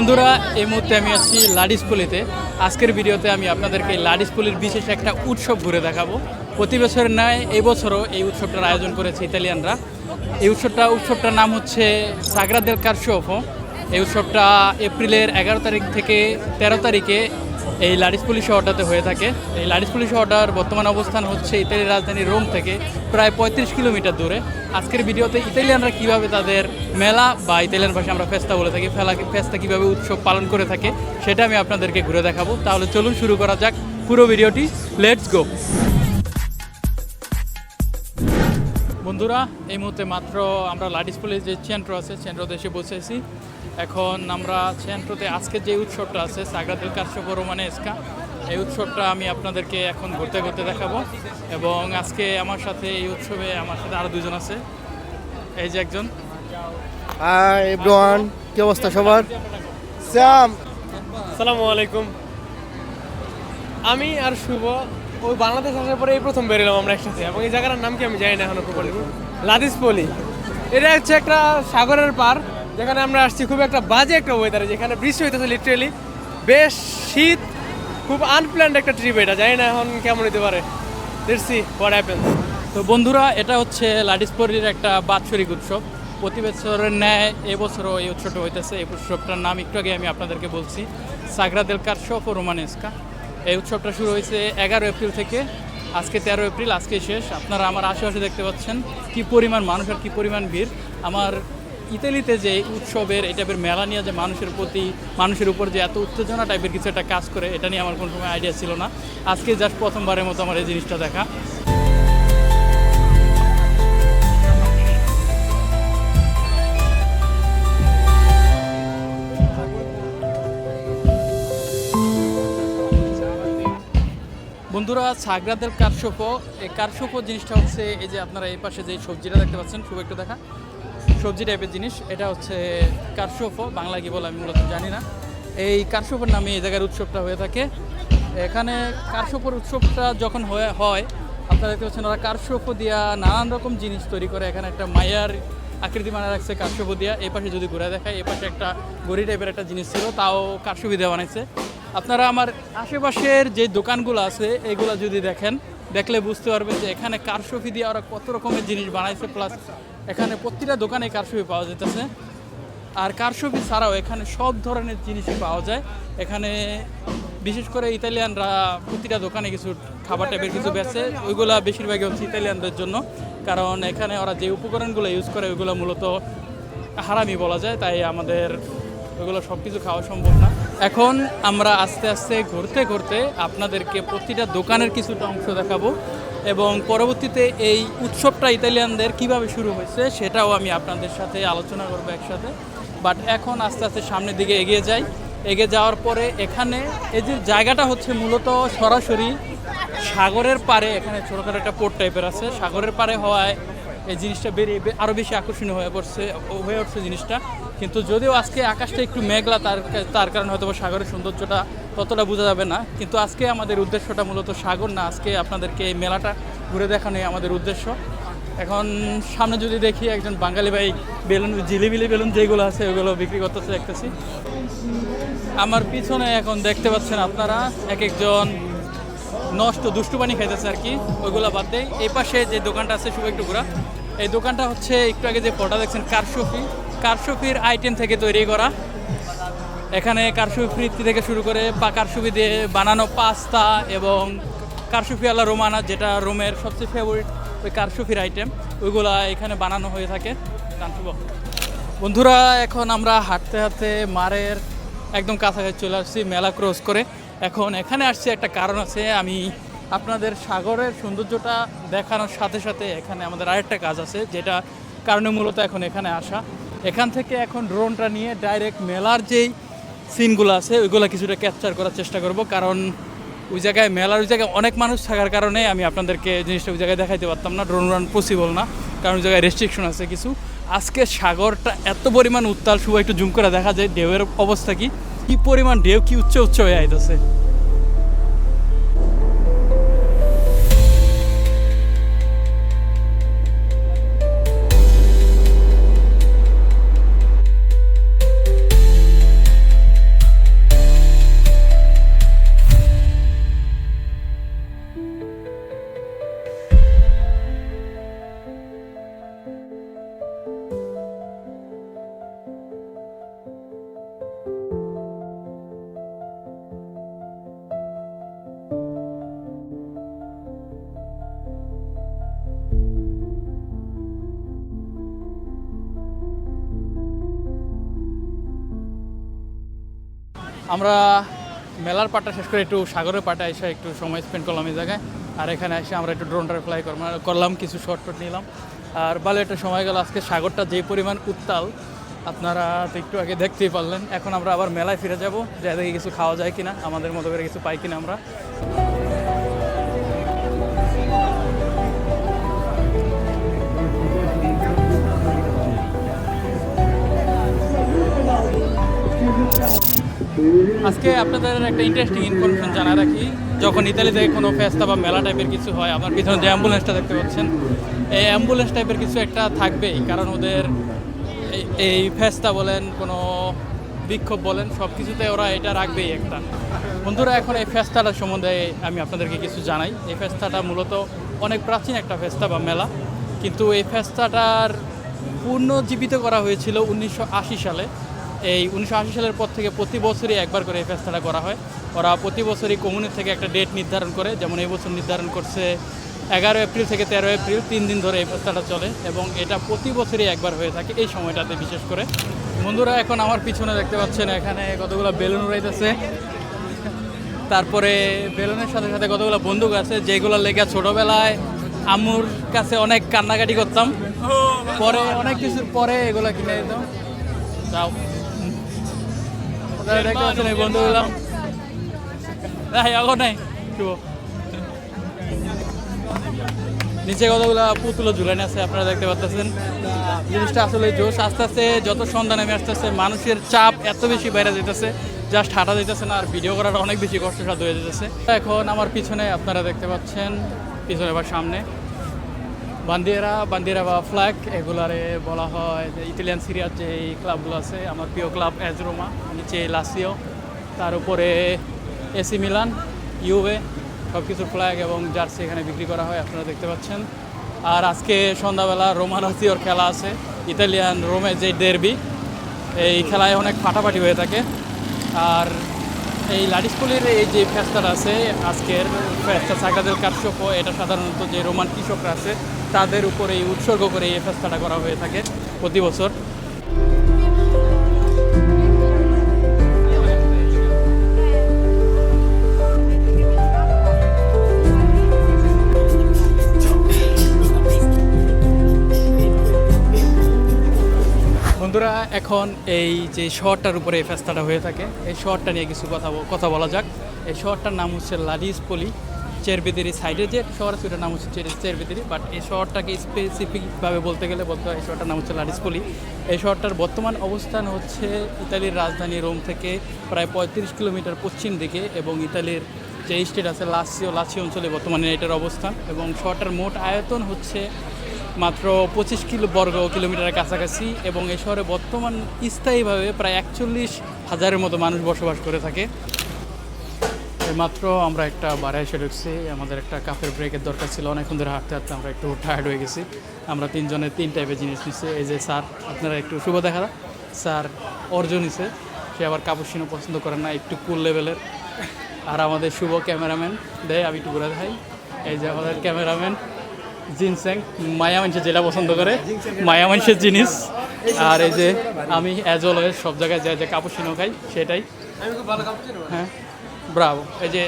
বন্ধুরা, এই মুহূর্তে আমি আছি লাডিসপল্লিতে। আজকের ভিডিওতে আমি আপনাদেরকে লাডিস লাডিসপল্লির বিশেষ একটা উৎসব ঘুরে দেখাবো। প্রতি বছরের ন্যায় এবছরও এই উৎসবটার আয়োজন করেছে ইতালিয়ানরা। এই উৎসবটা, উৎসবটার নাম হচ্ছে সাগরাদের কারশো এই উৎসবটা এপ্রিলের এগারো তারিখ থেকে তেরো তারিখে এই লাডিসপল্লি অর্ডারতে হয়ে থাকে। এই লাডিসপল্লি অর্ডার বর্তমান অবস্থান হচ্ছে ইতালির রাজধানী রোম থেকে প্রায় পঁয়ত্রিশ কিলোমিটার দূরে। আজকের ভিডিওতে ইতালিয়ানরা কীভাবে তাদের মেলা বা ইতালিয়ান ভাষায় আমরা ফেস্তা বলে থাকি, ফেলা, ফেস্তা কীভাবে উৎসব পালন করে থাকে, সেটা আমি আপনাদেরকে ঘুরে দেখাবো। তাহলে চলুন শুরু করা যাক পুরো ভিডিওটি। লেটস গো বন্ধুরা এই মুহূর্তে মাত্র আমরা লাডিসপল্লি যে চেন্ট্রো আছে চেন্ট্রোতে এসে বসেছি। এখন আমরা চেন্ট্রোতে আজকে যে উৎসবটা আছে সাগরাদিল কার্শপ রোমানে এসকা এই উৎসবটা আমি আপনাদেরকে এখন ঘুরতে ঘুরতে দেখাবো। এবং আজকে আমার সাথে এই উৎসবে আমার সাথে আরও দুজন আছে। এই যে একজন। হাই এভরিওয়ান কি অবস্থা সবার? আসসালামু আলাইকুম। আমি আর শুভ ওই বাংলাদেশ আসার পরে এই প্রথম বেরোলাম আমরা একসাথে। এবং এই জায়গাটার নাম কি আমি জানি না এখনও প্রপারলি লাদিসপলি এটা হচ্ছে একটা সাগরের পার, যেখানে আমরা আসছি খুব একটা বাজে একটা ওয়েদারে যেখানে বৃষ্টি হইতেছে লিটারেলি বেশ শীত, খুব আনপ্ল্যান্ড একটা ট্রিপ এটা, জানি না এখন কেমন হতে পারে। দেখছি হোয়াট হ্যাপেন্স তো বন্ধুরা, এটা হচ্ছে লাডিসপল্লির একটা বাৎসরিক উৎসব। প্রতি বছরের ন্যায় এবছরও এই উৎসবটা হইতেছে। এই উৎসবটার নাম একটু আগে আমি আপনাদেরকে বলছি সাগরাদেল কার্শপ ও রোমানেস্কা এই উৎসবটা শুরু হয়েছে এগারো এপ্রিল থেকে। আজকে তেরো এপ্রিল, আজকে শেষ। আপনারা আমার আশেপাশে দেখতে পাচ্ছেন কি পরিমাণ মানুষের কি পরিমাণ ভিড়। আমার ইতালিতে যে উৎসবের, এই টাইপের মেলা নিয়ে যে মানুষের প্রতি, মানুষের উপর যে এত উত্তেজনা টাইপের কিছু একটা কাজ করে, এটা নিয়ে আমার কোনো সময় আইডিয়া ছিল না। আজকে জাস্ট প্রথমবারের মতো আমার এই জিনিসটা দেখা। বন্ধুরা, সাগরাদের কারশোপো এই কারশোপো জিনিসটা হচ্ছে এই যে আপনারা এই পাশে যে সবজিটা দেখতে পাচ্ছেন, খুব একটু দেখা। সবজি টাইপের জিনিস। এটা হচ্ছে কারশোপো বাংলা কি বলে আমি মূলত জানি না। এই কারশোপোর নামে এই জায়গার উৎসবটা হয়ে থাকে। এখানে কারশোপোর উৎসবটা যখন হয়ে আপনারা দেখতে পাচ্ছেন ওরা কারশোপো দিয়া নানান রকম জিনিস তৈরি করে। এখানে একটা মায়ার আকৃতি বানা রাখছে কারশোপো দিয়া। এই পাশে যদি ঘুরে দেখায়, এই পাশে একটা গড়ি টাইপের একটা জিনিস ছিল, তাও কারশোপি দেওয়া বানাইছে। আপনারা আমার আশেপাশের যে দোকানগুলো আছে, এগুলো যদি দেখেন, দেখলে বুঝতে পারবেন যে এখানে কারশফি দিয়ে ওরা কত রকমের জিনিস বানাইছে প্লাস এখানে প্রতিটা দোকানে কারশফি পাওয়া যেতেছে। আর কারশফি ছাড়াও এখানে সব ধরনের জিনিসই পাওয়া যায়। এখানে বিশেষ করে ইতালিয়ানরা প্রতিটা দোকানে কিছু খাবার টাইপের কিছু বেচে, ওইগুলা বেশিরভাগই হচ্ছে ইতালিয়ানদের জন্য। কারণ এখানে ওরা যে উপকরণগুলো ইউজ করে, ওইগুলো মূলত হারামি বলা যায়, তাই আমাদের ওইগুলো সব কিছু খাওয়া সম্ভব না। এখন আমরা আস্তে আস্তে ঘুরতে ঘুরতে আপনাদেরকে প্রতিটা দোকানের কিছুটা অংশ দেখাবো এবং পরবর্তীতে এই উৎসবটা ইতালিয়ানদের কীভাবে শুরু হয়েছে সেটাও আমি আপনাদের সাথে আলোচনা করব একসাথে। বাট এখন আস্তে আস্তে সামনের দিকে এগিয়ে যাই। এগিয়ে যাওয়ার পরে এখানে এই যে জায়গাটা হচ্ছে মূলত সরাসরি সাগরের পারে এখানে ছোটোখাটো একটা পোর্ট টাইপের আছে। সাগরের পারে হওয়ায় এই জিনিসটা বেরিয়ে বে- আরও বেশি আকর্ষণীয় হয়ে পড়ছে, হয়ে উঠছে জিনিসটা। কিন্তু যদিও আজকে আকাশটা একটু মেঘলা, তার তার কারণে হয়তো সাগরের সৌন্দর্যটা ততটা বোঝা যাবে না। কিন্তু আজকে আমাদের উদ্দেশ্যটা মূলত সাগর না, আজকে আপনাদেরকে এই মেলাটা ঘুরে দেখানোই আমাদের উদ্দেশ্য। এখন সামনে যদি দেখি একজন বাঙালি ভাই বেলুন জিলিবিলি বেলুন যেগুলো আছে ওগুলো বিক্রি করতেছে দেখতেছি। আমার পিছনে এখন দেখতে পাচ্ছেন আপনারা এক একজন নষ্ট দুষ্টু পানি খাইতেছে আর কি, ওইগুলো বাদ দেয় এই পাশে যে দোকানটা আছে, শুভ একটু ঘোরা। এই দোকানটা হচ্ছে একটু আগে যে ফটো দেখছেন, কারশফি। কারশফির আইটেম থেকে তৈরি করা। এখানে কারশফি ফ্রিতি থেকে শুরু করে বা কারশফি দিয়ে বানানো পাস্তা এবং কারশফি আলা রোমানা, যেটা রোমের সবচেয়ে ফেভারিট ওই কারশফির আইটেম, ওইগুলা এখানে বানানো হয়ে থাকে। বন্ধুরা, এখন আমরা হাঁটতে হাঁটতে মারের একদম কাছাকাছি চলে আসছি, মেলা ক্রস করে। এখন এখানে আসছি, একটা কারণ আছে, আমি আপনাদের সাগরের সৌন্দর্যটা দেখানোর সাথে সাথে এখানে আমাদের আরেকটা কাজ আছে, যেটা কারণে মূলত এখন এখানে আসা। এখান থেকে এখন ড্রোনটা নিয়ে ডাইরেক্ট মেলার যেই সিনগুলো আছে, ওইগুলো কিছুটা ক্যাপচার করার চেষ্টা করব, কারণ ওই জায়গায়, মেলার ওই জায়গায় অনেক মানুষ থাকার কারণে আমি আপনাদেরকে জিনিসটা ওই জায়গায় দেখাইতে পারতাম না ড্রোন রান পসিবল না, কারণ ওই জায়গায় রেস্ট্রিকশন আছে কিছু। আজকে সাগরটা এত পরিমাণ উত্তাল, শুভ একটু জুম করে দেখা যায়, ঢেউয়ের অবস্থা কি? কি পরিমাণ ঢেউ, কি উচ্চ উচ্চ হয়ে আইতেছে। আমরা মেলার পাটা শেষ করে একটু সাগরের পাটা এসে একটু সময় স্পেন্ড করলাম এই জায়গায়। আর এখানে এসে আমরা একটু ড্রোনটা ফ্লাই করলাম কিছু শর্ট টট নিলাম। আর ভালো একটা সময় গেল, আজকে সাগরটা যে পরিমাণ উত্তাল, আপনারা তো একটু আগে দেখতেই পারলেন। এখন আমরা আবার মেলায় ফিরে যাব, যা কিছু খাওয়া যায় কিনা, আমাদের মতো করে কিছু পাই কিনা আমরা। আজকে আপনাদের একটা ইন্টারেস্টিং ইনফরমেশন জানা রাখি। যখন ইতালিতে কোনো ফেস্তা বা মেলা টাইপের কিছু হয়, আমার পিছনে যে অ্যাম্বুলেন্সটা দেখতে পাচ্ছেন, এই অ্যাম্বুলেন্স টাইপের কিছু একটা থাকবেই। কারণ ওদের এই- ফেস্তা বলেন, কোনো বিক্ষোভ বলেন সব কিছুতে ওরা এটা রাখবেই একটা। বন্ধুরা, এখন এই ফেস্তাটার সম্বন্ধে আমি আপনাদেরকে কিছু জানাই। এই ফেস্তাটা মূলত অনেক প্রাচীন একটা ফেস্তা বা মেলা। কিন্তু এই ফেস্তাটার পুনর্জীবিত করা হয়েছিল উনিশশো আশি সালে। এই উনিশশো আশি সালের পর থেকে প্রতি বছরই একবার করে এই ফেস্তাটা করা হয়। ওরা প্রতি বছরই কমিউনিটি থেকে একটা ডেট নির্ধারণ করে, যেমন এই বছর নির্ধারণ করছে এগারো এপ্রিল থেকে তেরো এপ্রিল, তিন দিন ধরে এই ফেস্তাটা চলে এবং এটা প্রতি বছরই একবার হয়ে থাকে এই সময়টাতে বিশেষ করে। বন্ধুরা, এখন আমার পিছনে দেখতে পাচ্ছেন এখানে কতগুলো বেলুন উড়াইতেছে তারপরে বেলুনের সাথে সাথে কতগুলো বন্দুক আছে, যেগুলো লেগে ছোটবেলায় আম্মুর কাছে অনেক কান্নাকাটি করতাম। পরে অনেক কিছুর পরে এগুলো কিনে দিতাম। যাও। আপনারা দেখতে পাচ্ছেন এই বন্ধুগুলো। নাই এখন নাই নিচে কতগুলো পুতুলো ঝুলানো আছে আপনারা দেখতে পাচ্ছেন। জিনিসটা আসলে জোশ আস্তে আস্তে যত সন্ধ্যা নেমে আসতে আসতে মানুষের চাপ এত বেশি বাইরে যেতেছে জাস্ট হাঁটা যেতেছে না আর ভিডিও করাটা অনেক বেশি কষ্টসাধ্য হয়ে যেতেছে এখন আমার পিছনে আপনারা দেখতে পাচ্ছেন পিছনে বা সামনে। বান্দিয়েরা বান্দিয়েরা বা ফ্ল্যাগ এগুলারে বলা হয় যে ইটালিয়ান সিরিয়ার যে এই ক্লাবগুলো আছে, আমার প্রিয় ক্লাব অ্যাজরোমা নিচে লাসিও তার উপরে এসি মিলান ইউভে সব কিছুর ফ্ল্যাগ এবং জার্সি এখানে বিক্রি করা হয়, আপনারা দেখতে পাচ্ছেন। আর আজকে সন্ধ্যাবেলা রোমানাসিওর খেলা আছে ইতালিয়ান রোমে যে ডেরবি এই খেলায় অনেক ফাটাফাটি হয়ে থাকে। আর এই লাডিসপুলির এই যে ফেস্টার আছে, আজকের ফেস্টা সাকাদের কাটশপ এটা সাধারণত যে রোমান কৃষকরা আছে তাদের উপরে উৎসর্গ করে এই ফেস্তাটা করা হয়ে থাকে প্রতি বছর। বন্ধুরা, এখন এই যে শহরটার উপরে এই ফেস্তাটা হয়ে থাকে, এই শহরটা নিয়ে কিছু কথা কথা বলা যাক। এই শহরটার নাম হচ্ছে লাডিস পলি। চেরবেদিরি সাইডে যে শহর আছে, ওটার নাম হচ্ছে চের- চেরবেদিরি বাট এই শহরটাকে স্পেসিফিকভাবে বলতে গেলে বলতে হয়, এই শহরটার নাম হচ্ছে লাডিস পলি এই শহরটার বর্তমান অবস্থান হচ্ছে ইতালির রাজধানী রোম থেকে প্রায় পঁয়ত্রিশ কিলোমিটার পশ্চিম দিকে এবং ইতালির যে স্টেট আছে, লাসিও, লাসি অঞ্চলে বর্তমানে এটার অবস্থান। এবং শহরটার মোট আয়তন হচ্ছে মাত্র পঁচিশ কিলো বর্গ কিলোমিটারের কাছাকাছি এবং এই শহরে বর্তমান স্থায়ীভাবে প্রায় একচল্লিশ হাজারের মতো মানুষ বসবাস করে থাকে। মাত্র আমরা একটা বারে এসে ঢুকছি। আমাদের একটা কাপের ব্রেকের দরকার ছিল। অনেকক্ষণ ধরে হাঁটতে হাঁটতে আমরা একটু টায়ার্ড হয়ে গেছি। আমরা তিনজনে তিন টাইপের জিনিস নিচ্ছি এই যে স্যার, আপনারা একটু শুভ দেখা স্যার অর্জুন নিছে। সে আবার কাপুসিনও পছন্দ করে না, একটু কুল লেভেলের আর আমাদের শুভ ক্যামেরাম্যান দেয় আমি একটু ঘুরে দেখাই। এই যে আমাদের ক্যামেরাম্যান জিনসেং মায়া মানুষের যেটা পছন্দ করে, মায়া মানুষের জিনিস। আর এই যে আমি অ্যাজ অলওয়েজ সব জায়গায় যাই যে কাপুসিনো খাই, সেটাই। হ্যাঁ। ব্রাভো। এই যে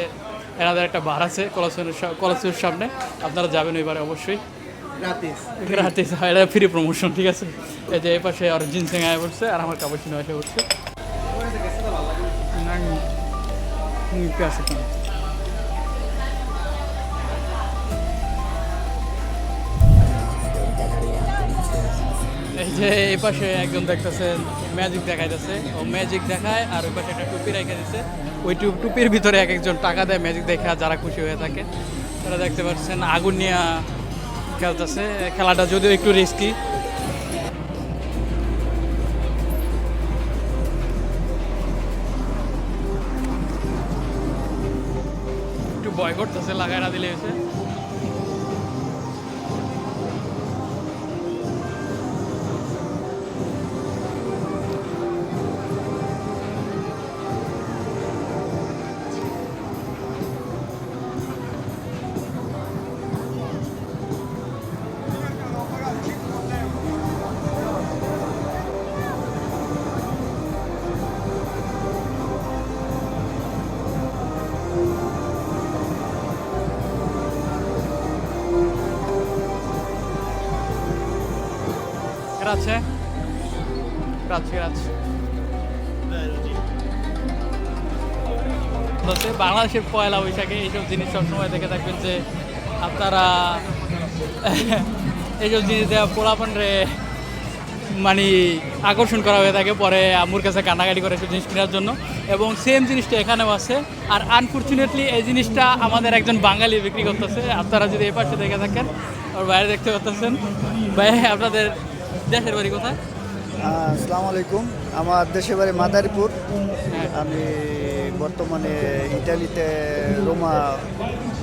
এনাদের একটা বার আছে কলসের কলসের সামনে। আপনারা যাবেন ওইবারে অবশ্যই। রাতে এটা ফ্রি প্রমোশন ঠিক আছে? এই যে এই পাশে আর জিনসেং আয় পড়ছে আর আমার কাপুসিনো এসে পড়ছে না, হুম, একটু আসে কেন? এই যে এই পাশে একজন দেখতেছেন ম্যাজিক দেখাইতেছে। ও ম্যাজিক দেখায় আর ওই পাশে একটা টুপি রেখে দিচ্ছে ওই টুপ টুপির ভিতরে এক একজন টাকা দেয় ম্যাজিক দেখে যারা খুশি হয়ে থাকে। তারা দেখতে পাচ্ছেন আগুন নিয়ে খেলতেছে। খেলাটা যদিও একটু রিস্কি একটু ভয় করতেছে লাগাই না দিলে হয়েছে। চলছে রাজ রাজ। বলছে বাংলাদেশের পয়লা বৈশাখে এইসব জিনিস সবসময় দেখে থাকবেন যে আপনারা এইসব জিনিস দেওয়া পোলাপন রে মানে আকর্ষণ করা হয়ে থাকে পরে আম্মুর কাছে কান্নাকাটি করে এসব জিনিস কেনার জন্য। এবং সেম জিনিসটা এখানেও আছে। আর আনফর্চুনেটলি এই জিনিসটা আমাদের একজন বাঙালি বিক্রি করতেছে। আপনারা যদি এই পাশে দেখে থাকেন আর বাইরে দেখতে পাচ্ছেন ভাই, আপনাদের দেশের বাড়ি কোথায়? আসসালামু আলাইকুম। আমার দেশের বাড়ি মাদারীপুর। হ্যাঁ। আমি বর্তমানে ইটালিতে রোমা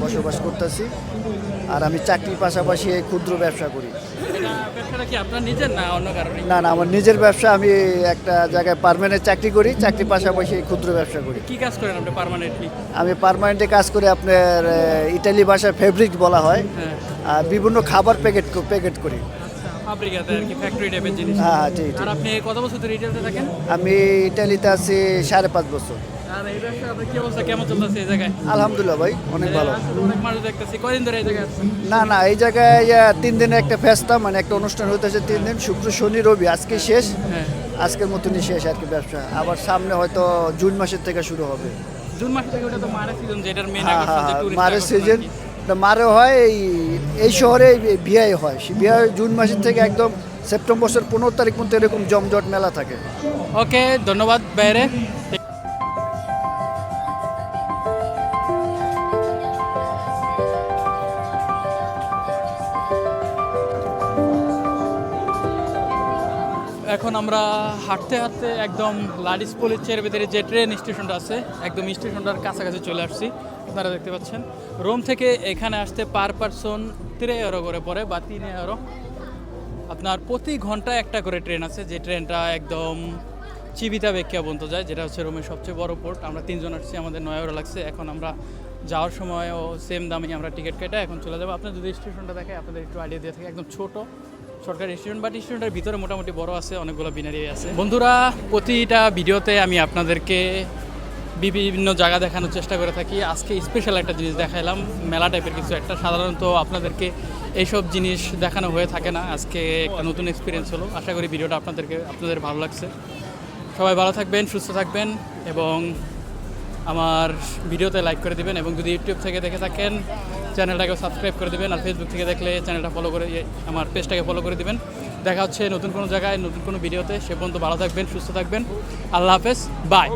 বসবাস করতেছি। আর আমি চাকরির পাশাপাশি এই ক্ষুদ্র ব্যবসা করি। না না না আমার নিজের ব্যবসা। আমি একটা জায়গায় পারমানেন্ট চাকরি করি চাকরির পাশাপাশি ক্ষুদ্র ব্যবসা করি। কি কাজ করেন আপনি পার্মানেন্টলি আমি পারমানেন্টে কাজ করি আপনার ইটালি ভাষায় ফেব্রিক বলা হয়। হ্যাঁ। আর বিভিন্ন খাবার প্যাকেট প্যাকেট করি। আচ্ছা আর কি ফ্যাক্টরি টাইপের জিনিস। হ্যাঁ হ্যাঁ ঠিক ঠিক। আর আপনি কত বছর ধরে রিটেলতে থাকেন? আমি ইটালিতে আছি সাড়ে পাঁচ বছর। আর এই ব্যবসা আপনার কি অবস্থা? কেমন চলতেছে এই জায়গায়? আলহামদুলিল্লাহ ভাই অনেক ভালো। আসলে অনেক মানুষ দেখতেছি। কদিন ধরে এই জায়গায় আছেন? না না এই জায়গায় আহ, তিন দিনে একটা ফেস্তা মানে একটা অনুষ্ঠান হইতেছে তিন দিন শুক্র শনি রবি আজকে শেষ। হ্যাঁ। আজকের মতনই শেষ আর কি ব্যবসা। আবার সামনে হয়তো জুন মাসের থেকে শুরু হবে। জুন মাস থেকে ওটা তো মারা সিজন যেটার মেন আকর্ষণ মারের সিজন মারে হয়, এই এই শহরে বিয়ে হয়। বিয়ে জুন মাসের থেকে একদম সেপ্টেম্বর পনেরো তারিখ পর্যন্ত এরকম জমজট মেলা থাকে। ওকে, ধন্যবাদ বাইরে। এখন আমরা হাঁটতে হাঁটতে একদম লাডিস পলিচের ভিতরে যে ট্রেন স্টেশনটা আছে, একদম স্টেশনটার কাছাকাছি চলে আসছি। আপনারা দেখতে পাচ্ছেন। রোম থেকে এখানে আসতে পার পারসন তিরে এরো করে পড়ে বা তিন এরো আপনার প্রতি ঘন্টায় একটা করে ট্রেন আছে, যে ট্রেনটা একদম চিবিতা বেকিয়া পর্যন্ত যায়, যেটা হচ্ছে রোমের সবচেয়ে বড় পোর্ট আমরা তিনজন আসছি, আমাদের নয় এরো লাগছে। এখন আমরা যাওয়ার সময়ও সেম দামে আমরা টিকিট কেটে এখন চলে যাব। আপনার যদি স্টেশনটা দেখে, আপনাদের একটু আইডিয়া দিয়ে থাকে, একদম ছোট। সরকারি রেস্টুরেন্ট বা স্টেশনটার ভিতরে মোটামুটি বড় আছে, অনেকগুলো বিনারি আছে। বন্ধুরা, প্রতিটা ভিডিওতে আমি আপনাদেরকে বিভিন্ন জায়গা দেখানোর চেষ্টা করে থাকি। আজকে স্পেশাল একটা জিনিস দেখাইলাম, মেলা টাইপের কিছু একটা। সাধারণত আপনাদেরকে এইসব জিনিস দেখানো হয়ে থাকে না। আজকে একটা নতুন এক্সপিরিয়েন্স হলো। আশা করি ভিডিওটা আপনাদেরকে, আপনাদের ভালো লাগছে। সবাই ভালো থাকবেন, সুস্থ থাকবেন, এবং আমার ভিডিওতে লাইক করে দিবেন, এবং যদি ইউটিউব থেকে দেখে থাকেন চ্যানেলটাকে সাবস্ক্রাইব করে দেবেন আর ফেসবুক থেকে দেখলে চ্যানেলটা ফলো করে ইয়ে, আমার পেজটাকে ফলো করে দেবেন। দেখা হচ্ছে নতুন কোনো জায়গায় নতুন কোনো ভিডিওতে। সে পর্যন্ত ভালো থাকবেন সুস্থ থাকবেন। আল্লাহ হাফেজ বাই